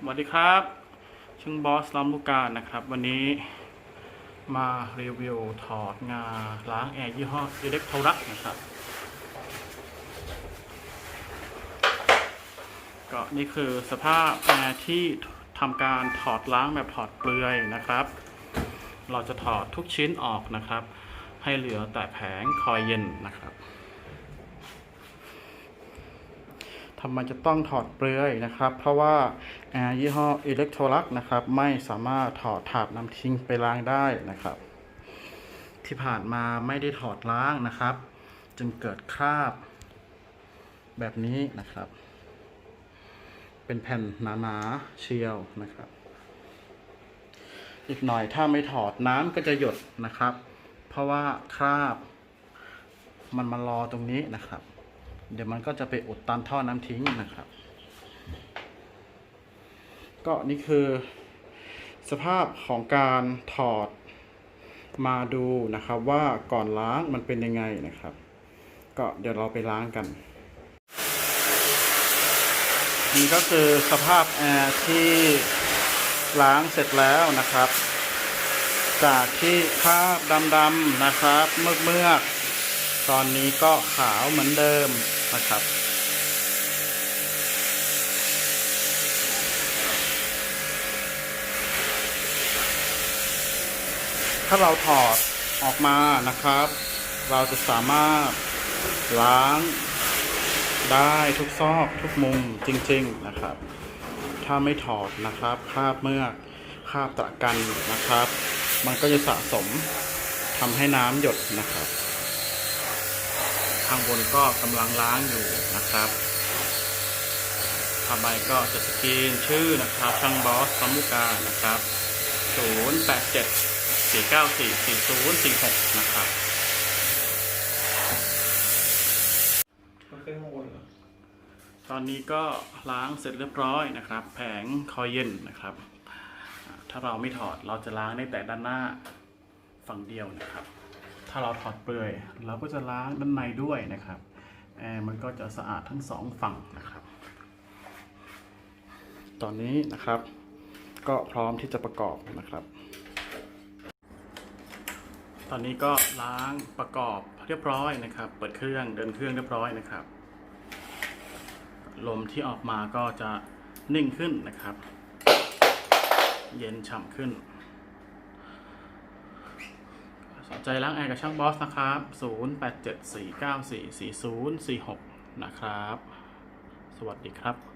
สวัสดีครับช่างบอสล้ำลูกการนะครับ วันนี้มารีวิวถอดงาล้างแอร์ยี่ห้ออิเล็กโทรักนะครับ ก็นี่คือสภาพแอร์ที่ทำการถอดล้างแบบถอดเปลือยนะครับ เราจะถอดทุกชิ้นออกนะครับ ให้เหลือแต่แผงคอยเย็นนะครับ ทำไมจะต้องถอดเปลือยนะครับ เพราะว่ายี่ห้ออิเล็กโทรลักนะครับ ไม่สามารถถอดถาดน้ำทิ้งไปล้างได้นะครับ ที่ผ่านมาไม่ได้ถอดล้างนะครับ จึงเกิดคราบ แบบนี้นะครับ เป็นแผ่นหนาๆเชียวนะครับ อีกหน่อยถ้าไม่ถอดน้ำก็จะหยดนะครับ เพราะว่าคราบ มันมารอตรงนี้นะครับ เดี๋ยวมันก็จะไปอุดตันท่อน้ำทิ้งนะครับ ก็นี่คือสภาพของการถอดมาดูนะครับว่าก่อนล้างมันเป็นยังไงนะครับ ก็เดี๋ยวเราไปล้างกัน นี่ก็คือสภาพแอร์ที่ล้างเสร็จแล้วนะครับ จากที่คราบดำๆนะครับเมือกเมือกๆ ตอนนี้ก็ขาวเหมือนเดิมนะครับ ถ้าเราถอดออกมานะครับ เราจะสามารถล้างได้ทุกซอกทุกมุมจริงๆนะครับ ถ้าไม่ถอดนะครับคราบเมือกคราบตะกันนะครับ มันก็จะสะสมทำให้น้ำหยดนะครับ ข้างบนก็กำลังล้างอยู่นะครับผ้าใบก็จะสกรีนชื่อนะครับช่างบอสสมุกานะครับ087 494 4046นะครับมันขึ้นข้างบนเหรอตอนนี้ก็ล้างเสร็จเรียบร้อยนะครับ แผงคอยเย็นนะครับอ่าถ้าเราไม่ถอดเราจะล้างได้แต่ด้านหน้าฝั่งเดียวนะครับ ถ้าเราถอดเปลือยเราก็จะล้างด้านในด้วยนะครับแอร์มันก็จะสะอาดทั้งสองฝั่งนะครับ ตอนนี้นะครับ ก็พร้อมที่จะประกอบนะครับ ตอนนี้ก็ล้างประกอบเรียบร้อยนะครับ เปิดเครื่องเดินเครื่องเรียบร้อยนะครับ ลมที่ออกมาก็จะนิ่งขึ้นนะครับ เย็นฉ่ำขึ้น สนใจล้างแอร์กับช่างบอสนะครับ 0874944046 นะครับ สวัสดีครับ